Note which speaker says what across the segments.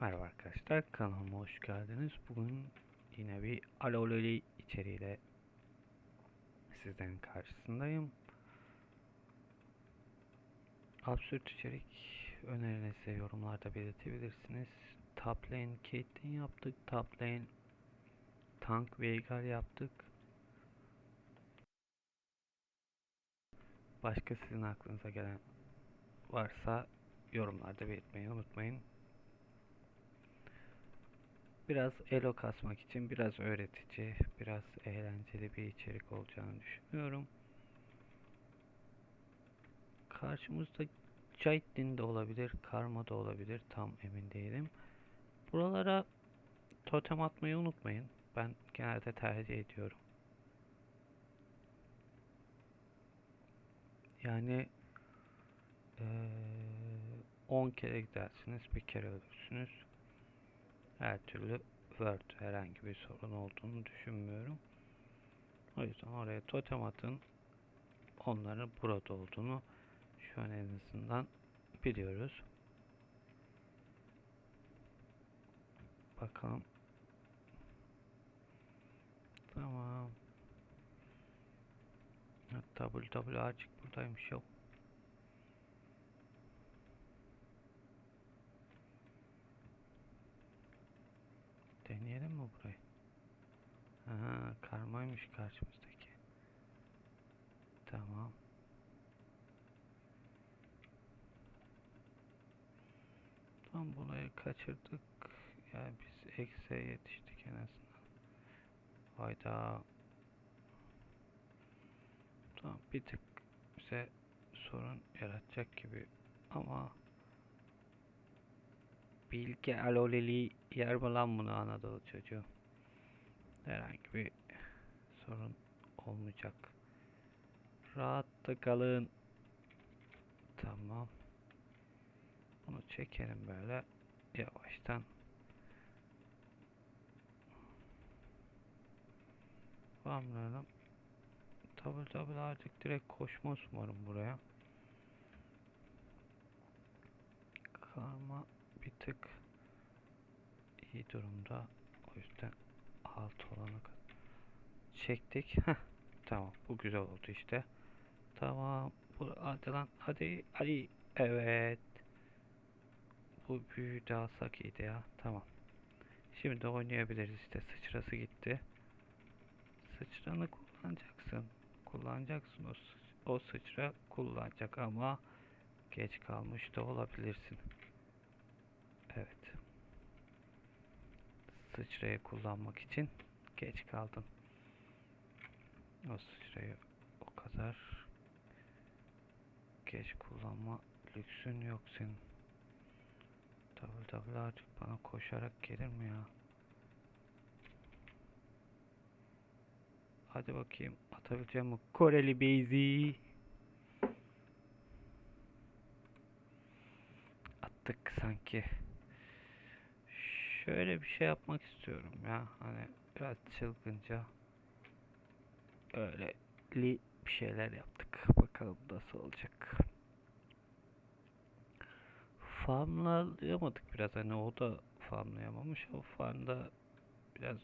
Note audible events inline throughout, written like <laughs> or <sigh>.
Speaker 1: Merhaba arkadaşlar, kanalıma hoş geldiniz. Bugün yine bir alololi içeriğiyle sizlerin karşısındayım. Absürt içerik önerinizi yorumlarda belirtebilirsiniz. Top lane Caitlyn yaptık, top lane Tank Veigar yaptık. Başka sizin aklınıza gelen varsa yorumlarda belirtmeyi unutmayın. Biraz elo kasmak için biraz öğretici, biraz eğlenceli bir içerik olacağını düşünüyorum. Karşımızda Caitlyn de olabilir, Karma da olabilir, tam emin değilim. Buralara totem atmayı unutmayın. Ben genelde tercih ediyorum. Yani eee 10 kere gidersiniz, bir kere ölürsünüz her türlü Word herhangi bir sorun olduğunu düşünmüyorum. O yüzden oraya totem atın. Onların burada olduğunu şu an en azından biliyoruz. Bakalım. Tamam. WWR'cık buradaymış yok. Deneyelim mi burayı? Aha, karmaymış karşımızdaki. Tamam. Tam burayı kaçırdık. Yani biz eksiğe yetiştik en azından. Hayda. Tamam bir tık bize sorun yaratacak gibi ama Bilge Aloleli yer mi lan bunu Anadolu çocuğu? Herhangi bir sorun olmayacak. Rahatta kalın. Tamam. Bunu çekelim böyle yavaştan. Tamamlayalım. Tabi tabi artık direkt koşmaz umarım buraya. Karma bir tık iyi durumda. O yüzden alt olanı çektik. <laughs> Heh, tamam bu güzel oldu işte. Tamam. Bu, hadi lan hadi hadi. Evet. Bu büyüğü de alsak iyiydi ya. Tamam. Şimdi oynayabiliriz işte. Sıçrası gitti. Sıçranı kullanacaksın. Kullanacaksın o, sı- o sıçra kullanacak ama geç kalmış da olabilirsin. Evet. Sıçrayı kullanmak için geç kaldın. O sıçrayı o kadar geç kullanma lüksün yok senin. Double artık bana koşarak gelir mi ya? Hadi bakayım atabileceğim mi? Koreli Beyzi. Attık sanki. Şöyle bir şey yapmak istiyorum ya. Hani biraz çılgınca. Öyle bir şeyler yaptık. Bakalım nasıl olacak. Farmlayamadık biraz. Hani o da farmlayamamış. O farmda biraz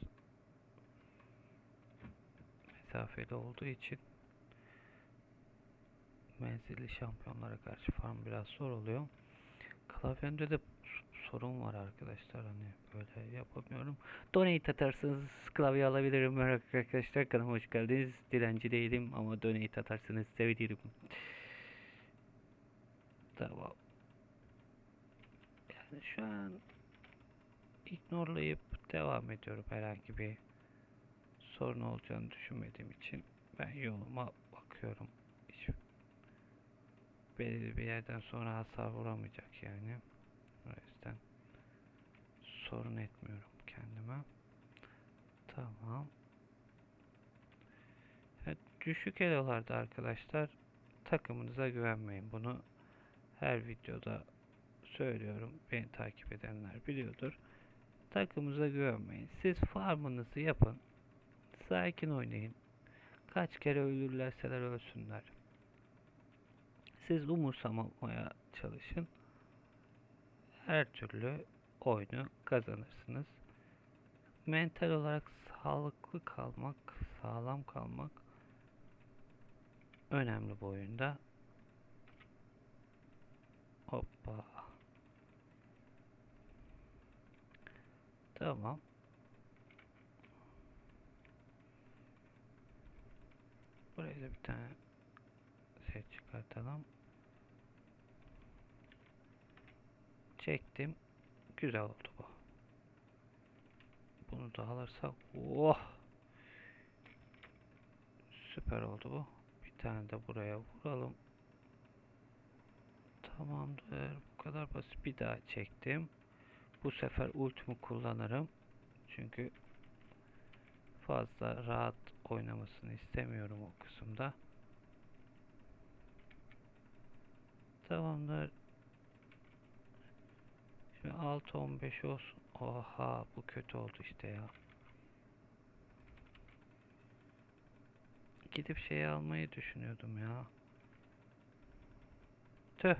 Speaker 1: mesafeli olduğu için menzilli şampiyonlara karşı farm biraz zor oluyor. Klavyemde de sorun var arkadaşlar hani böyle yapamıyorum. Donate atarsanız klavye alabilirim arkadaşlar kanalıma hoş geldiniz. Dilenci değilim ama donate atarsanız sevinirim. Tamam. Yani şu an ignorelayıp devam ediyorum herhangi bir sorun olacağını düşünmediğim için ben yoluma bakıyorum. Hiç belirli bir yerden sonra hasar vuramayacak yani. Sorun etmiyorum kendime. Tamam. Evet, düşük elolarda arkadaşlar takımınıza güvenmeyin. Bunu her videoda söylüyorum. Beni takip edenler biliyordur. Takımınıza güvenmeyin. Siz farmınızı yapın. Sakin oynayın. Kaç kere ölürlerseler ölsünler. Siz umursamamaya çalışın. Her türlü oyunu kazanırsınız. Mental olarak sağlıklı kalmak, sağlam kalmak önemli bu oyunda. Hoppa. Tamam. Buraya da bir tane şey çıkartalım. Çektim. Güzel oldu bu. Bunu da alırsak oh! Süper oldu bu. Bir tane de buraya vuralım. Tamamdır. Bu kadar basit. Bir daha çektim. Bu sefer ultimi kullanırım. Çünkü fazla rahat oynamasını istemiyorum o kısımda. Tamamdır. Şimdi 6-15 olsun. Oha bu kötü oldu işte ya. Gidip şeyi almayı düşünüyordum ya. Tüh.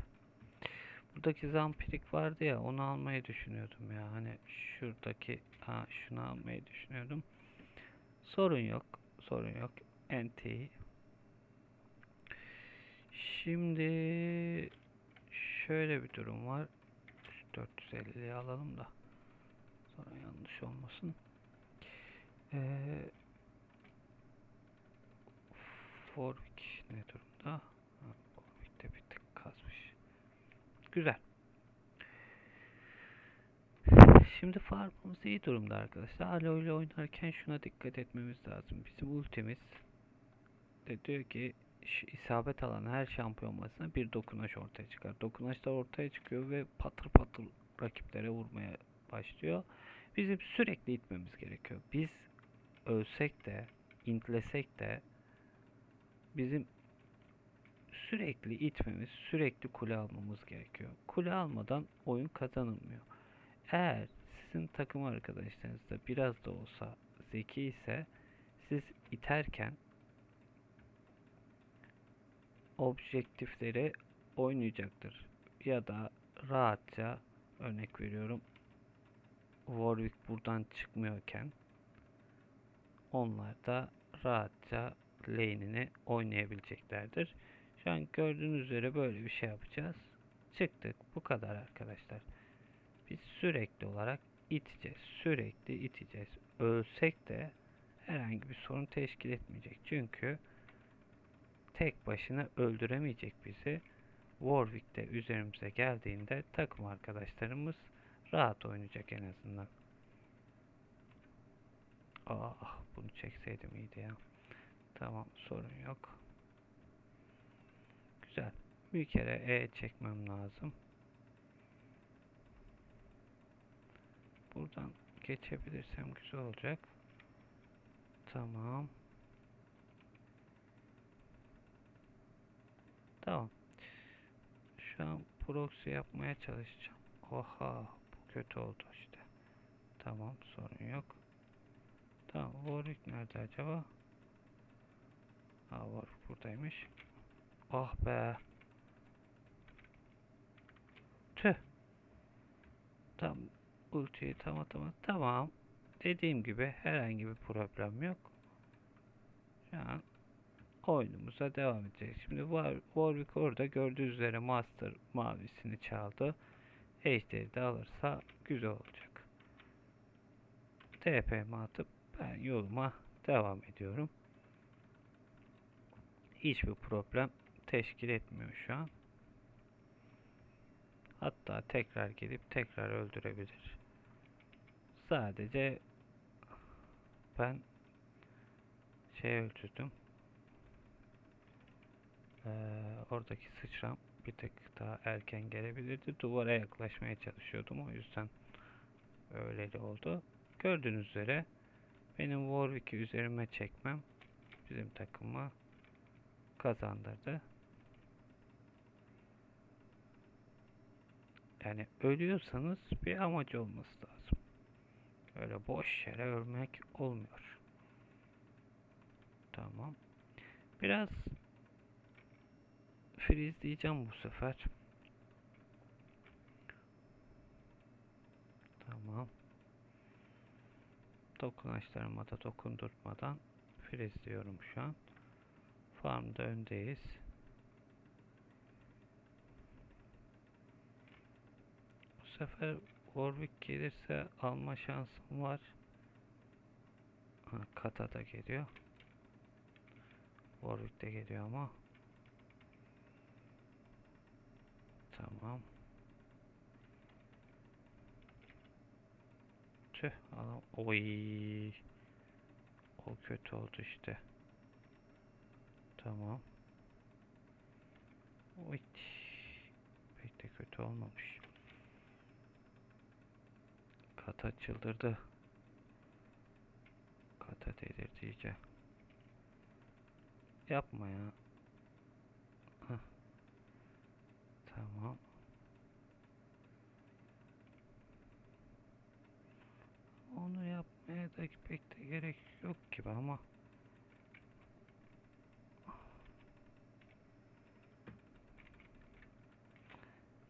Speaker 1: Buradaki zampirik vardı ya onu almayı düşünüyordum ya. Hani şuradaki ha şunu almayı düşünüyordum. Sorun yok. Sorun yok. NT. Şimdi şöyle bir durum var. 450'yi alalım da sonra yanlış olmasın. Ee, Warwick ne durumda? De bir tık kasmış. Güzel. Şimdi farmımız iyi durumda arkadaşlar. Alo ile oynarken şuna dikkat etmemiz lazım. Bizim ultimiz de diyor ki isabet alan her şampiyon maçında bir dokunaş ortaya çıkar. Dokunaşlar ortaya çıkıyor ve patır patır rakiplere vurmaya başlıyor. Bizim sürekli itmemiz gerekiyor. Biz ölsek de, intlesek de bizim sürekli itmemiz, sürekli kule almamız gerekiyor. Kule almadan oyun kazanılmıyor. Eğer sizin takım arkadaşlarınız da biraz da olsa zeki ise siz iterken objektifleri oynayacaktır. Ya da rahatça örnek veriyorum Warwick buradan çıkmıyorken onlar da rahatça lane'ini oynayabileceklerdir. Şu an gördüğünüz üzere böyle bir şey yapacağız. Çıktık. Bu kadar arkadaşlar. Biz sürekli olarak iteceğiz. Sürekli iteceğiz. Ölsek de herhangi bir sorun teşkil etmeyecek. Çünkü tek başına öldüremeyecek bizi. Warwick de üzerimize geldiğinde takım arkadaşlarımız rahat oynayacak en azından. Ah bunu çekseydim iyiydi ya. Tamam sorun yok. Güzel. Bir kere E çekmem lazım. Buradan geçebilirsem güzel olacak. Tamam. Tamam. Şu an proxy yapmaya çalışacağım. Oha bu kötü oldu işte. Tamam sorun yok. Tamam Warwick nerede acaba? Ha Warwick buradaymış. Ah be. Tüh. Tam ultiyi tam atamadım. Tamam. Dediğim gibi herhangi bir problem yok. Şu an oyunumuza devam edeceğiz. Şimdi War Warwick orada gördüğünüz üzere Master mavisini çaldı. Ejderi de alırsa güzel olacak. TP'mi atıp ben yoluma devam ediyorum. Hiçbir problem teşkil etmiyor şu an. Hatta tekrar gelip tekrar öldürebilir. Sadece ben şey öldürdüm. Ee, oradaki sıçram bir tık daha erken gelebilirdi. Duvara yaklaşmaya çalışıyordum. O yüzden öyle oldu. Gördüğünüz üzere benim Warwick'i üzerime çekmem bizim takımı kazandırdı. Yani ölüyorsanız bir amacı olması lazım. Öyle boş yere ölmek olmuyor. Tamam. Biraz freeze diyeceğim bu sefer. Dokunaçlarıma da dokundurtmadan frezliyorum şu an. Farmda öndeyiz. Bu sefer Warwick gelirse alma şansım var. Ha, Kata da geliyor. Warwick de geliyor ama. Tamam. Tüh adam. Oy. O kötü oldu işte. Tamam. Oy. Pek de kötü olmamış. Kata çıldırdı. Kata delirdi iyice. Yapma ya. Hah. Tamam. Onu da pek de gerek yok gibi ama.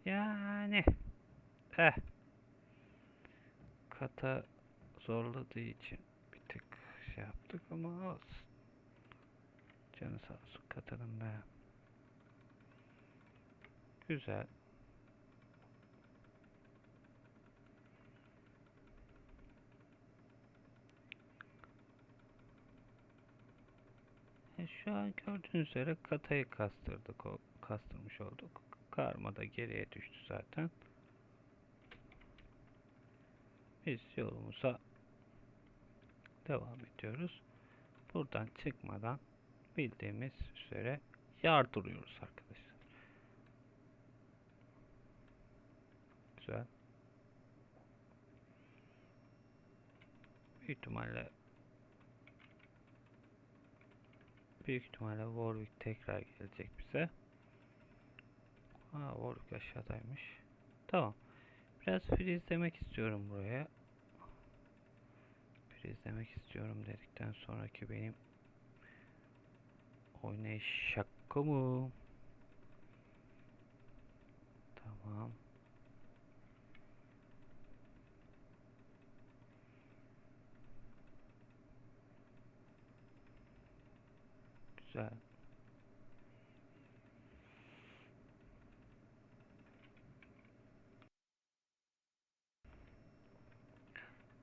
Speaker 1: Yani. Eh. Kata zorladığı için bir tık şey yaptık ama olsun. Canı sağ olsun katanın be. Güzel. E, şu an gördüğünüz üzere katayı kastırdık, kastırmış olduk. Karma da geriye düştü zaten. Biz yolumuza devam ediyoruz. Buradan çıkmadan bildiğimiz üzere yardırıyoruz arkadaşlar. Güzel. Büyük ihtimalle büyük ihtimalle Warwick tekrar gelecek bize. Ha Warwick aşağıdaymış. Tamam. Biraz freezelemek istiyorum buraya. Freezelemek istiyorum dedikten sonraki benim oynayış şaka mı? Tamam. Güzel.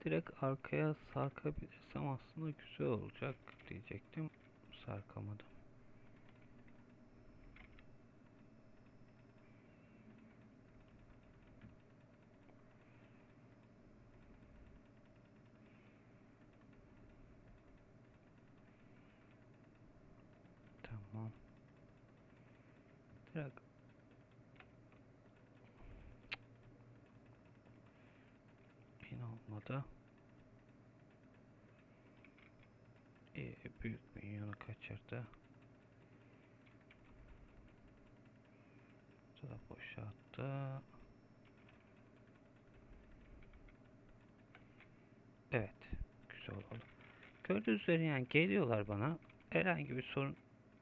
Speaker 1: Direkt arkaya sarkabilirsem aslında güzel olacak diyecektim. Sarkamadım. Tamam. Direkt Yine olmadı. İyi, büyük minyonu kaçırdı. Da boşalttı. Evet, güzel oldu. Gördüğünüz üzere yani geliyorlar bana. Herhangi bir sorun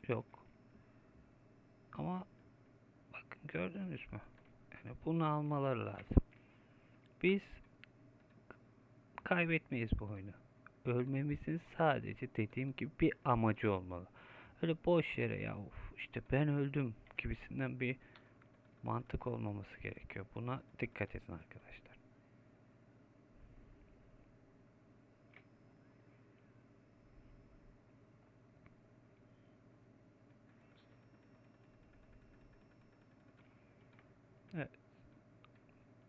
Speaker 1: yok. Ama bakın gördünüz mü? Yani bunu almaları lazım. Biz kaybetmeyiz bu oyunu. Ölmemizin sadece dediğim gibi bir amacı olmalı. Öyle boş yere ya of işte ben öldüm gibisinden bir mantık olmaması gerekiyor. Buna dikkat edin arkadaşlar. Evet.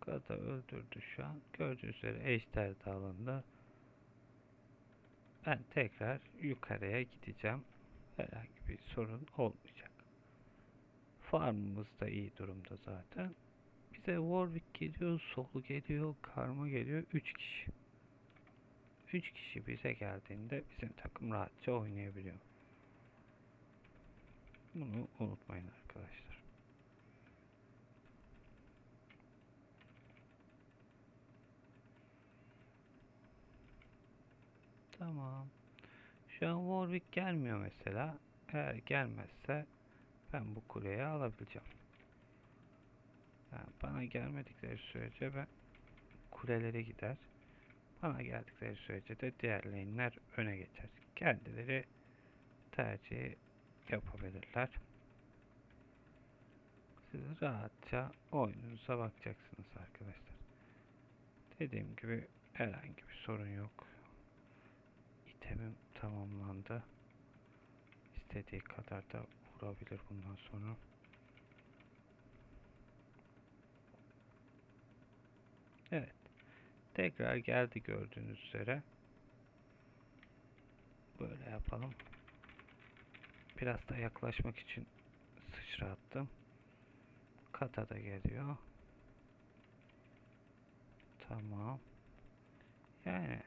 Speaker 1: Kata öldürdü şu an. Gördüğünüz üzere ejder dağılında. Ben tekrar yukarıya gideceğim. Herhangi bir sorun olmayacak. Farmımız da iyi durumda zaten. Bize Warwick geliyor, Solu geliyor, Karma geliyor. 3 kişi. 3 kişi bize geldiğinde bizim takım rahatça oynayabiliyor. Bunu unutmayın arkadaşlar. Tamam. Şu an Warwick gelmiyor mesela. Eğer gelmezse ben bu kuleyi alabileceğim. Yani bana gelmedikleri sürece ben kulelere gider. Bana geldikleri sürece de diğer lane'ler öne geçer. Kendileri tercih yapabilirler. Siz rahatça oyununuza bakacaksınız arkadaşlar. Dediğim gibi herhangi bir sorun yok. İtemim tamamlandı. İstediği kadar da vurabilir bundan sonra. Evet. Tekrar geldi gördüğünüz üzere. Böyle yapalım. Biraz da yaklaşmak için sıçrattım. Kata da geliyor. Tamam. Yani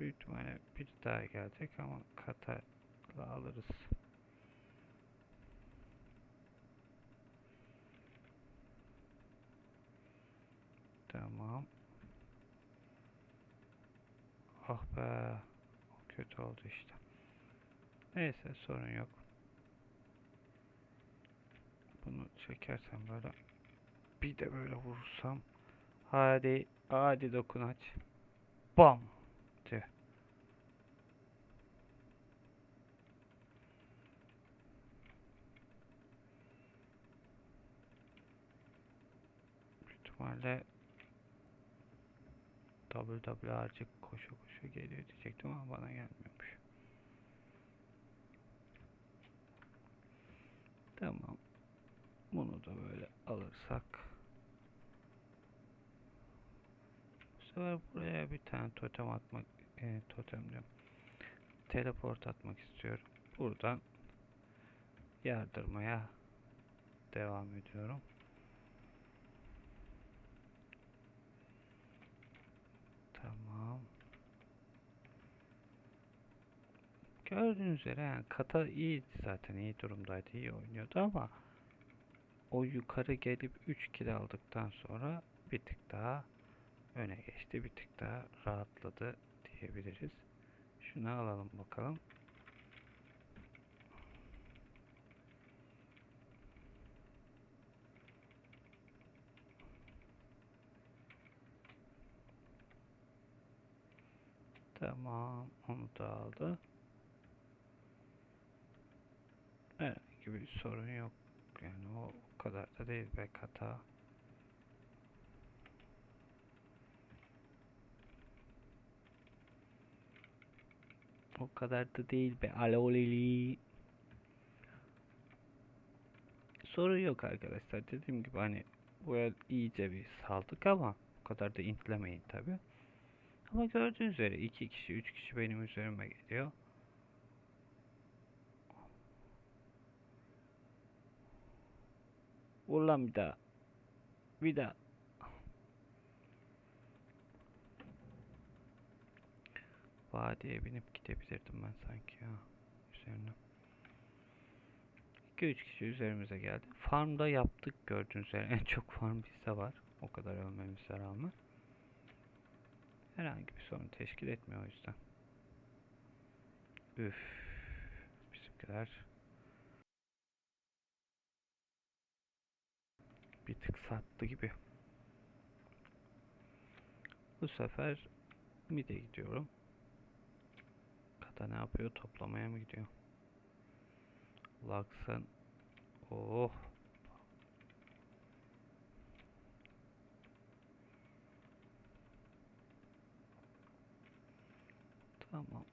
Speaker 1: büyük ihtimalle bir daha gelecek ama kata alırız. Tamam. Ah be. Kötü oldu işte. Neyse sorun yok. Bunu çekersem böyle bir de böyle vurursam hadi hadi dokunaç bam de. İhtimalle WWR'cı koşu koşu geliyor diyecektim ama bana gelmiyormuş. Tamam. Bunu da böyle alırsak. Bu sefer buraya bir tane totem atmak, e, totem diyorum. Teleport atmak istiyorum. Buradan yardırmaya devam ediyorum. Tamam. Gördüğünüz üzere yani kata iyiydi zaten iyi durumdaydı iyi oynuyordu ama o yukarı gelip 3 kill aldıktan sonra bir tık daha öne geçti bir tık daha rahatladı diyebiliriz. Şunu alalım bakalım. Tamam onu da aldı. Herhangi bir sorun yok. Yani o, kadar da değil be kata. O kadar da değil be alolili. Sorun yok arkadaşlar. Dediğim gibi hani bu el iyice bir saldık ama o kadar da intlemeyin tabi. Ama gördüğünüz üzere iki kişi, üç kişi benim üzerime geliyor. Vur lan bir daha. Bir daha. Vadiye binip gidebilirdim ben sanki ya. Üzerine. 2-3 kişi üzerimize geldi. Farmda yaptık gördüğünüz üzere. En çok farm bizde var. O kadar ölmemize rağmen. Herhangi bir sorun teşkil etmiyor o yüzden. Üf. Bizimkiler bir tık sattı gibi. Bu sefer mid'e gidiyorum. Kata ne yapıyor? Toplamaya mı gidiyor? Lux'ın Oh. Tamam.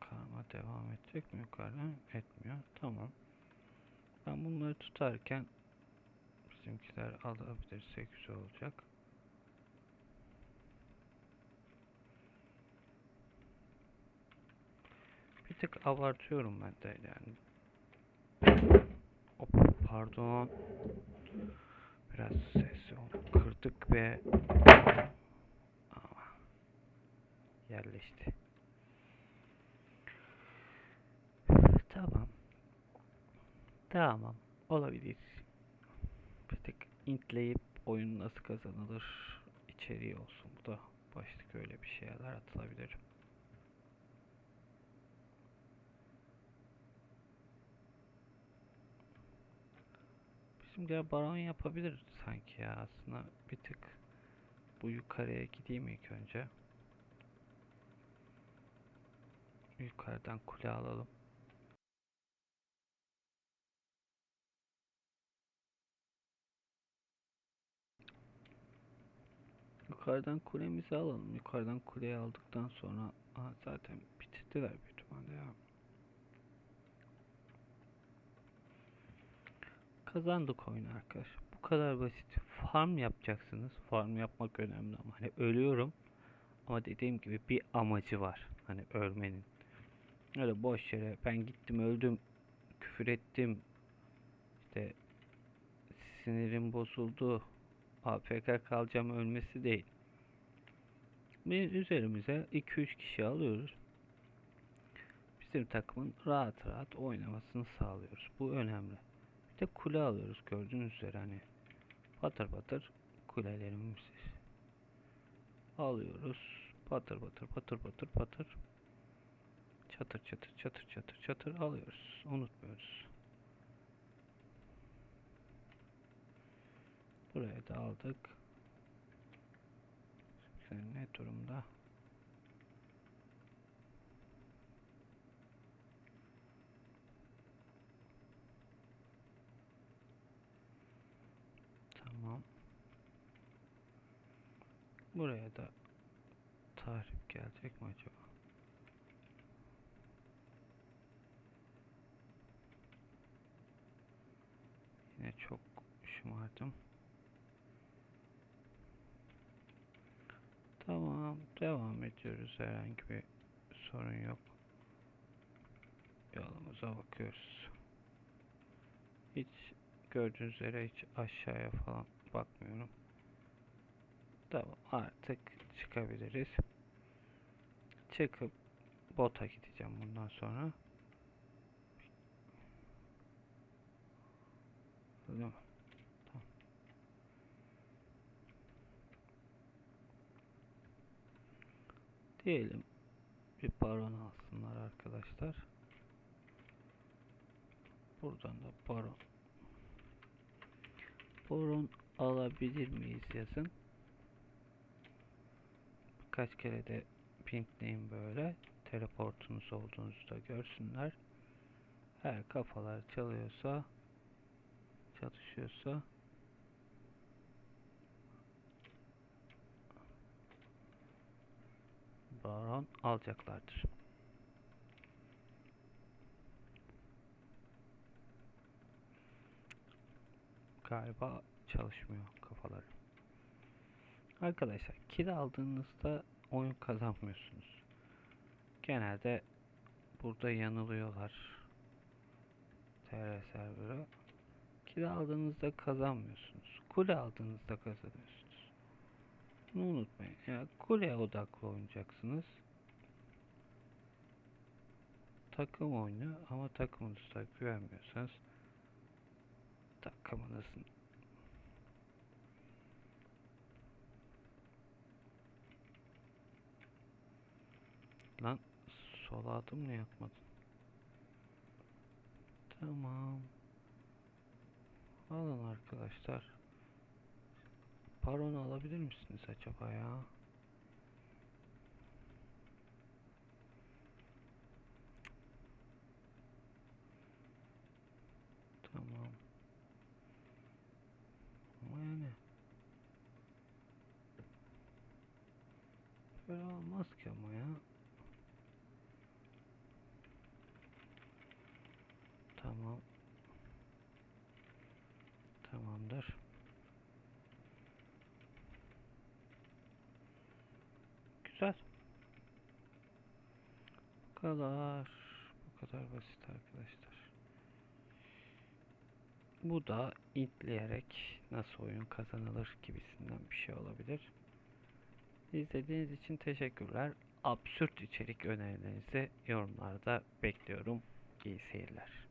Speaker 1: Karma edecek mi yukarıdan? Etmiyor. Tamam. Ben bunları tutarken bizimkiler alabilirse güzel olacak. Bir tık abartıyorum ben de yani. Hop, pardon. Biraz sesi kırdık ve yerleşti. Tamam. Olabilir. Bir tık intleyip oyun nasıl kazanılır içeriği olsun. Bu da başlık öyle bir şeyler atılabilir. Bizim de baron yapabilir sanki ya aslında bir tık bu yukarıya gideyim ilk önce. Yukarıdan kule alalım. Yukarıdan kulemizi alalım. Yukarıdan kuleyi aldıktan sonra Aha, zaten bitirdiler büyük ihtimalle ya. Kazandık oyunu arkadaşlar. Bu kadar basit. Farm yapacaksınız. Farm yapmak önemli ama hani ölüyorum ama dediğim gibi bir amacı var. Hani ölmenin. Öyle boş yere ben gittim öldüm küfür ettim işte sinirim bozuldu AFK kalacağım ölmesi değil. Biz üzerimize 2-3 kişi alıyoruz. Bizim takımın rahat rahat oynamasını sağlıyoruz. Bu önemli. Bir de kule alıyoruz gördüğünüz üzere hani patır patır kulelerimizi alıyoruz. Patır patır patır patır patır çatır çatır çatır çatır çatır alıyoruz. Unutmuyoruz. Buraya da aldık. Sen ne durumda? Tamam. Buraya da tarif gelecek mi acaba? Yine çok şımardım. Tamam, devam ediyoruz. Herhangi bir sorun yok. Yolumuza bakıyoruz. Hiç gördüğünüz üzere hiç aşağıya falan bakmıyorum. Tamam, artık çıkabiliriz. Çıkıp bota gideceğim bundan sonra. Değil mi? Tamam. Diyelim bir baron alsınlar arkadaşlar. Buradan da baron. Baron alabilir miyiz yazın. Birkaç kere de pinkleyin böyle. Teleportunuz olduğunuzu da görsünler. Eğer kafalar çalıyorsa çalışıyorsa baron alacaklardır. Galiba çalışmıyor kafaları. Arkadaşlar kira aldığınızda oyun kazanmıyorsunuz. Genelde burada yanılıyorlar. TR serverı. Kira aldığınızda kazanmıyorsunuz. Kule aldığınızda kazanıyorsunuz. Bunu unutmayın. Yani kule odaklı oynayacaksınız. Takım oyunu ama takımınıza güvenmiyorsanız takımınızın Lan sola adım mı yapmadın? Tamam. Alın arkadaşlar. Baron alabilir misiniz acaba ya? Tamam. Ama yani böyle olmaz ki ama ya. Tamam. Tamamdır. Güzel. Bu kadar. Bu kadar basit arkadaşlar. Bu da intleyerek nasıl oyun kazanılır gibisinden bir şey olabilir. İzlediğiniz için teşekkürler. Absürt içerik önerilerinizi yorumlarda bekliyorum. İyi seyirler.